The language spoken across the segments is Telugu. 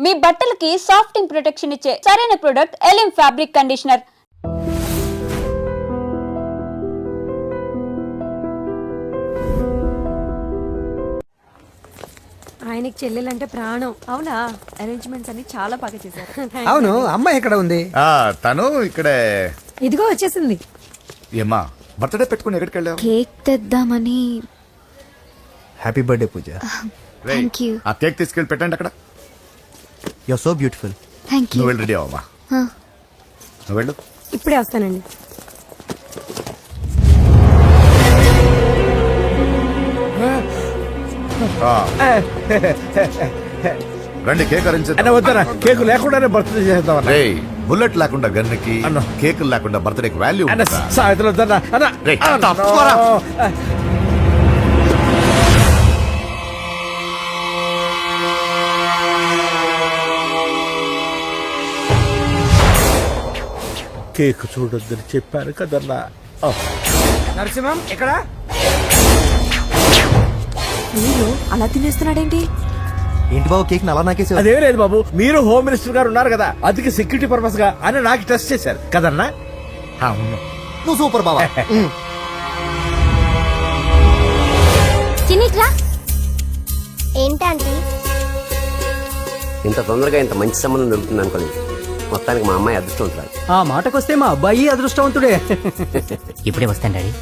మీ బట్టలకి సాఫ్టింగ్ ప్రొటెక్షన్ ఇచ్చే సరైన ప్రొడక్ట్ ఎలిమ్ ఫ్యాబ్రిక్ కండిషనర్ ఆయనకి చెల్లెలంటే ప్రాణం. అవునా? అరేంజ్మెంట్స్ అన్ని చాలా బాగా చేశారు. అవును అమ్మాయి ఎక్కడ ఉంది? ఆ తను ఇక్కడే. ఇదిగో వచ్చేసింది. ఏమ్మా బర్త్డే పెట్టుకుని ఎక్కడికి వెళ్ళావు? కేక్ తెద్దామని. Happy birthday Puja. రేయ్, Thank you. ఆ కేక్ తీసుకెళ్ళి పెట్టండి అక్కడ. You so beautiful thank you నువ్వు వెళ్ళి రెడీ అవమ్మా నువ్వు వెళ్ళు ఇప్పుడే వస్తానండి. ఆ. రండి కేక్ అరేంజ్ అన్న వద్దన కేకు లేకుండానే బర్త్డే చేద్దాం అన్న రే బుల్లెట్ లేకుండా గన్నుకి అన్న. కేక్ లేకుండా బర్త్డేకి వాల్యూ అన్న సాయంత్రం వద్దన్న. అన్న రేయ్, అన్న, కేక్ చూడొద్దని చెప్పాను కదన్నా. నరసింహం ఎక్కడ? మీరు అలా తినేస్తున్నాడేంటి? ఏంటి బాబు కేక్ అలా నాకేసి అదేం లేదు బాబు మీరు హోమ్ మినిస్టర్ గారు ఉన్నారు కదా అందుకే సెక్యూరిటీ పర్పస్గా అని నాకు టెస్ట్ చేశారు. కదన్నా? అవును. నువ్వు సూపర్ బాబా చిన్నిట్రా. ఏంటంటే ఇంత తొందరగా ఇంత మంచి సంబంధం దొరుకుతుంది అనుకోలేదు మొత్తానికి మా అమ్మాయి అదృష్టవంతురాలు. ఆ మాటకొస్తే మా అబ్బాయి అదృష్టవంతుడే. ఇప్పుడే వస్తాను డాడీ.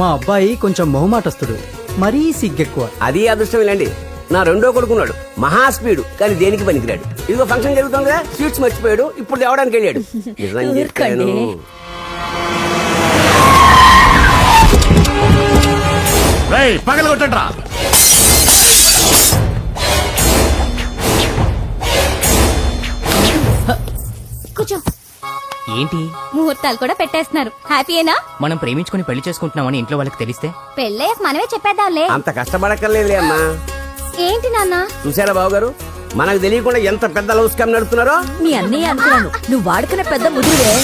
మా అబ్బాయి కొంచెం మొహమాటస్తుడు మరీ సిగ్గెక్కువ. అది అదృష్టం ఇలాండి నా రెండో కొడుకున్నాడు మహా స్పీడు కానీ దేనికి పనికిరాడు. ఇదిగో ఫంక్షన్ జరుగుతుంది కదా స్వీట్స్ మర్చిపోయాడు ఇప్పుడు తేవడానికి వెళ్ళాడు. నిజం చెప్పాను. రేయ్ పగల కొట్టండి రా ఏంటి? ముహూర్తాలు కూడా పెట్టేస్తున్నారు. హ్యాపీయేనా? మనం ప్రేమించుకుని పెళ్ళి చేసుకుంటున్నామని ఇంట్లో వాళ్ళకి తెలిస్తే? పెళ్ళయ్యాక మనమే చెప్పేద్దాంలే. అంత కష్టపడక్కర్లేదులే అమ్మా. ఏంటి నాన్న? చూసారా బాబు గారు మనకు తెలియకుండా ఎంత పెద్ద లవ్ స్కామ్ నడుపుతున్నారో? మీ అన్నయ్య అనుకున్నాను. నువ్వు వాడుకునే పెద్ద ముదురువే.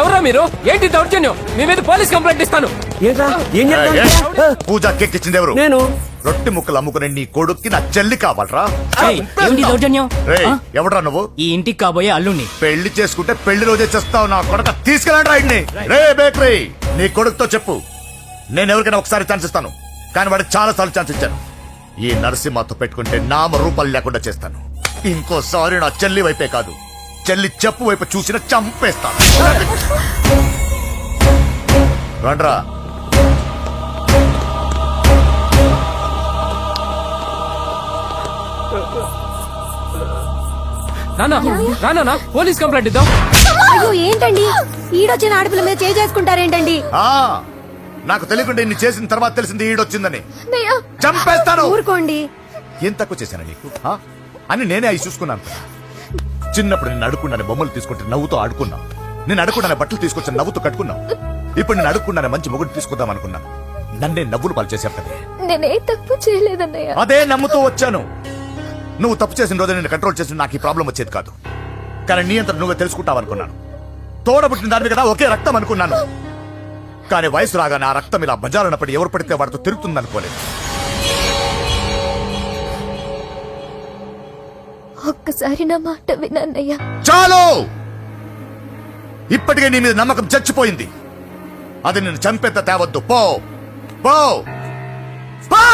ఎవరా మీరు? ఏంటి దౌర్జన్యం? మీ మీద పోలీస్ కంప్లైంట్ ఇస్తాను. ఏంటా పూజ కేక్ ఇచ్చింది ఎవరు? నేను. రొట్టె ముక్కలు అమ్ముకునే నీ కొడుక్కి నా చెల్లి కావాలరా. ఏమిటి దౌర్జన్యం? ఎవడ్రా నువ్వు? ఈ ఇంటికి కాబోయే అల్లుణ్ణి. పెళ్ళి చేసుకుంటే పెళ్ళి రోజే చేస్తావు నా కొడక తీసుకెళ్ళండి రాయిడ్ని రే బేకరీ నీ కొడుకుతో చెప్పు. నేను ఎవరికైనా ఒకసారి ఛాన్స్ ఇస్తాను. కానీ వాడికి చాలా సార్లు ఛాన్స్ ఇచ్చాను. ఈ నరసింహతో పెట్టుకుంటే నామ రూపాలు లేకుండా చేస్తాను. ఇంకోసారి నా చెల్లి వైపే కాదు. చెల్లి చెప్పు వైపు చూసిన చంపేస్తాను. రండ్రా. నాన్న నాన్న పోలీస్ కంప్లైంట్ ఇద్దాం. అయ్యో ఏంటండి? ఈడొచ్చిన ఆడపిల్ల మీద చేయి చేసుకుంటారేంటండి ఆ నాకు తెలియకుండా ఇన్ని చేసిన తర్వాత తెలిసింది ఈడొచ్చిందని. చంపేస్తాను. ఊరుకోండి. ఏం తక్కువ చేశాను నీకు? ఆ? అని నేనే అవి చూసుకున్నాను. చిన్నప్పుడు నేను అడుక్కున్నాను బొమ్మలు తీసుకుంటే నవ్వుతూ ఆడుకున్నావు నేను అడుక్కున్నాను బట్టలు తీసుకొచ్చి నవ్వుతూ కట్టుకున్నావు ఇప్పుడు నేను అడుక్కున్నాను మంచి మొగుడు తీసుకుందాం అనుకున్నాను నన్నే నవ్వులు పాలు చేశావు కదే. నేనే తప్పు చేయలేదన్నయ్య. అదే నమ్ముతూ వచ్చాను. నువ్వు తప్పు చేసిన రోజు నేను కంట్రోల్ చేసిన నాకు ఈ ప్రాబ్లం వచ్చేది కాదు. కానీ నీ అంతా నువ్వే తెలుసుకుంటావు అనుకున్నాను. తోడబుట్టిన దాని కదా ఒకే రక్తం అనుకున్నాను. కానీ వయసు రాగానే ఆ రక్తం ఇలా బజారునప్పుడు ఎవరు పడితే వాడితో తిరుగుతుంది అనుకోలేదు ఒక్కసారి నా మాట వినన్నయ్య. చాలు! ఇప్పటికే నీ మీద నమ్మకం చచ్చిపోయింది. అది నిన్ను చంపేత తేవద్దు. పో! పో! పో!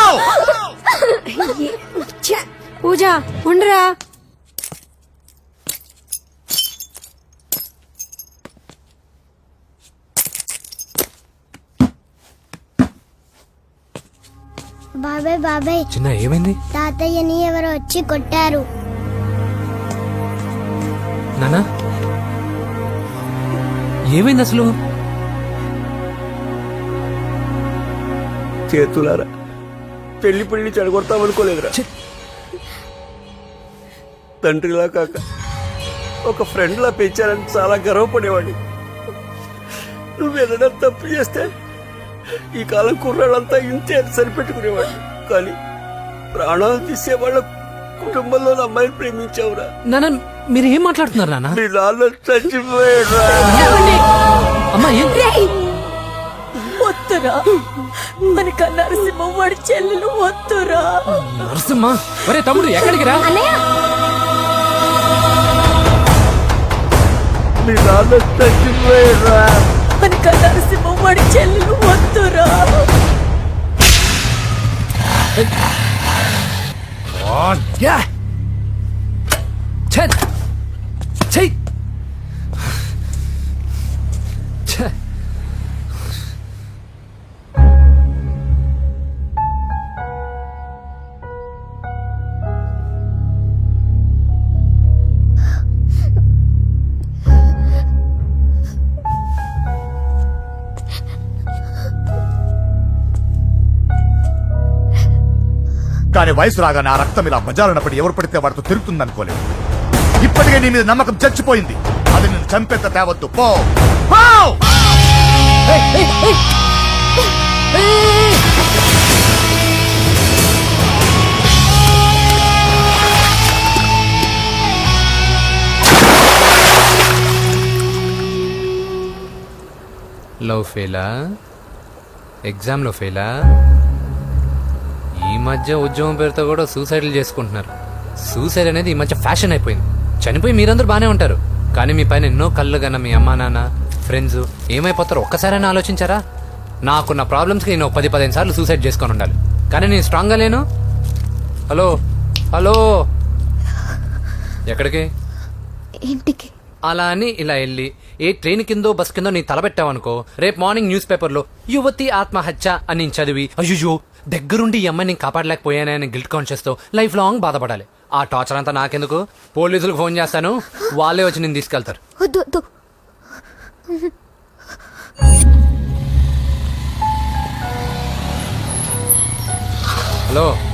పూజ ఉండరా? బాబాయ్ బాబాయ్. చిన్న ఏమైంది? తాతయ్యని ఎవరో వచ్చి కొట్టారు. నాన్న ఏమైంది అసలు? చేతులారా పెళ్ళి పెళ్ళి చెడగొడతాం అనుకోలేదురా తండ్రిలా కాక ఒక ఫ్రెండ్ లా పెంచారని చాలా గర్వపడేవాడిని. నువ్వేదైనా తప్పు చేస్తే ఈ కాలం కుర్రాళ్ళంతా ఇంతే అని సరిపెట్టుకునేవాడిని. కానీ ప్రాణాలు తీసే వాళ్ళ కుటుంబంలో అమ్మాయిని ప్రేమించావురా. నాన్న మీరు ఏం మాట్లాడుతున్నారు నాన్న మీ నాన్న చచ్చిపోయాడు అమ్మా వద్దురా. మనక నరసింహం వాడి చెల్లెలు వద్దురా. నరసింహ? ఒరే తమ్ముడు ఎక్కడికి రా? మీ నాన్న చచ్చిపోయారా మనక నరసింహం వాడి చెల్లెలు వద్దురా. యా కానీ వయసు రాగానే ఆ రక్తం ఇలా బజారునప్పుడు ఎవరు పడితే వాడితో తిరుగుతుంది అనుకోలేదు ఇప్పటికే నీ మీద నమ్మకం చచ్చిపోయింది. అది నేను చంపేంత తేవద్దు. పో. పో! లవ్ ఫెయిలా? ఎగ్జామ్లో ఫెయిలా? ఈ మధ్య ఉద్యోగం పేరుతో కూడా సూసైడ్లు చేసుకుంటున్నారు. సూసైడ్ అనేది ఈ మధ్య ఫ్యాషన్ అయిపోయింది. చనిపోయి మీరందరూ బాగానే ఉంటారు. కానీ మీ పైన ఎన్నో కళ్ళు కన్నా మీ అమ్మా నాన్న ఫ్రెండ్స్ ఏమైపోతారో ఒక్కసారైనా ఆలోచించారా? నాకున్న ప్రాబ్లమ్స్కి నేను పది పదిహేను సార్లు సూసైడ్ చేసుకొని ఉండాలి. కానీ నేను స్ట్రాంగ్గా లేను? హలో? హలో? ఎక్కడికి? ఇంటికి. అలా అని ఇలా వెళ్ళి ఏ ట్రైన్ కిందో బస్ కిందో నీ తలబెట్టావనుకో రేపు మార్నింగ్ న్యూస్ పేపర్లో యువతి ఆత్మహత్య అని చదివి అయ్యో దగ్గరుండి ఈ అమ్మాయిని నేను కాపాడలేకపోయానే అని గిల్ట్ కాన్షియస్తో లైఫ్ లాంగ్ బాధపడాలి. ఆ టార్చర్ అంతా నాకెందుకు? పోలీసులకు ఫోన్ చేస్తాను. వాళ్ళే వచ్చి నేను తీసుకెళ్తారు. వద్దు వద్దు. హలో.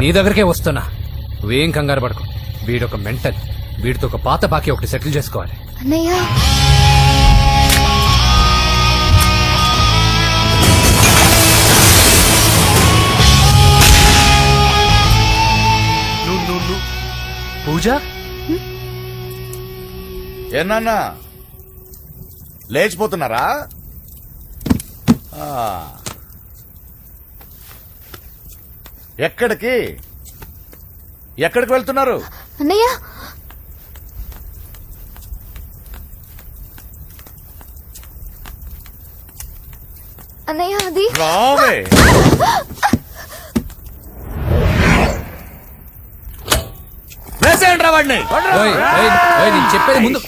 నీ దగ్గరకే వస్తున్నా. నువ్వేం కంగారు పడుకో. వీడొక మెంటల్ వీడితో ఒక పాత బాకీ ఒకటి సెటిల్ చేసుకోవాలి. అన్నయ్య. పూజ? ఏనాన్నా లేచిపోతున్నారా ఆ. ఎక్కడికి? ఎక్కడికి వెళ్తున్నారు? అన్నయ్య? అన్నయ్య అది రావే. వేసేయండి రా వాడిని. ఓయ్, ఓయ్, ఓయ్, నేను చెప్పేది ముందు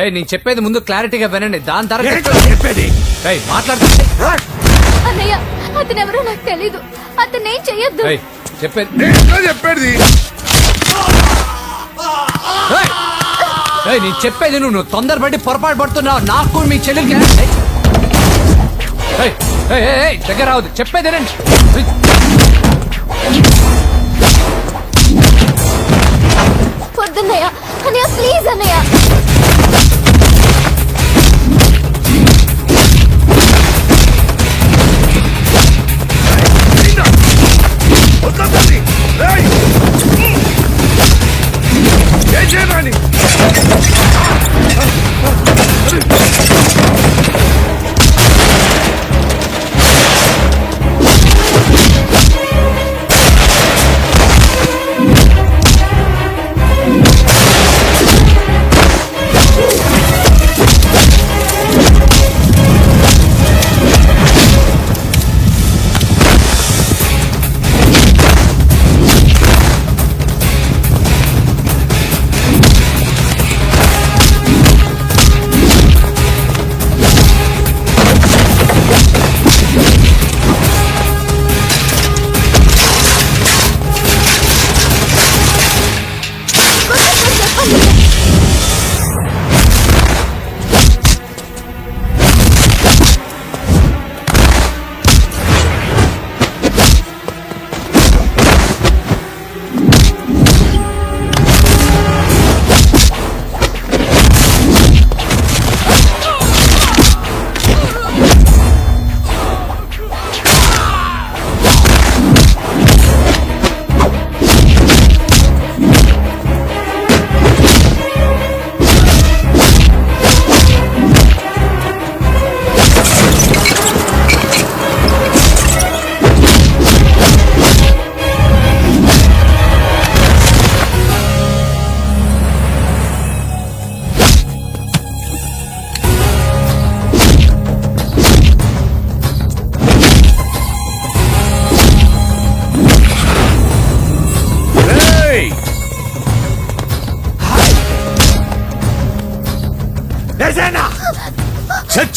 ఏయ్ నేను చెప్పేది ముందు క్లారిటీగా వినండి. దాని తర్వాత ఏంటో చెప్పేది? ఏయ్, మాట్లాడుతుంటే అన్నయ్య అతను ఎవరో నాకు తెలీదు. అతను చెయ్యొద్దు. ఏయ్, చెప్పేది. చెప్పేది. నేను చెప్పేది నువ్వు నువ్వు తొందరపడి పొరపాటు పడుతున్నావు. నాకు మీ చెల్లెలకి ఏయ్. ఏయ్, ఏయ్, ఏయ్, ఏయ్, దగ్గర రావద్దు. చెప్పేది రండి వద్దన్నయ్య అన్నయ్య ప్లీజ్ అన్నయ్య.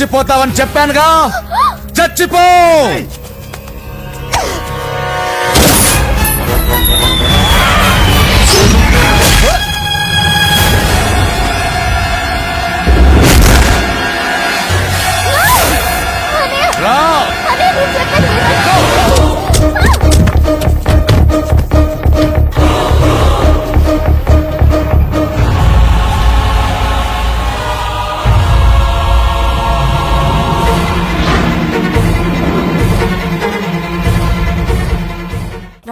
చచ్చిపోతావని చెప్పానుగా? చచ్చిపో!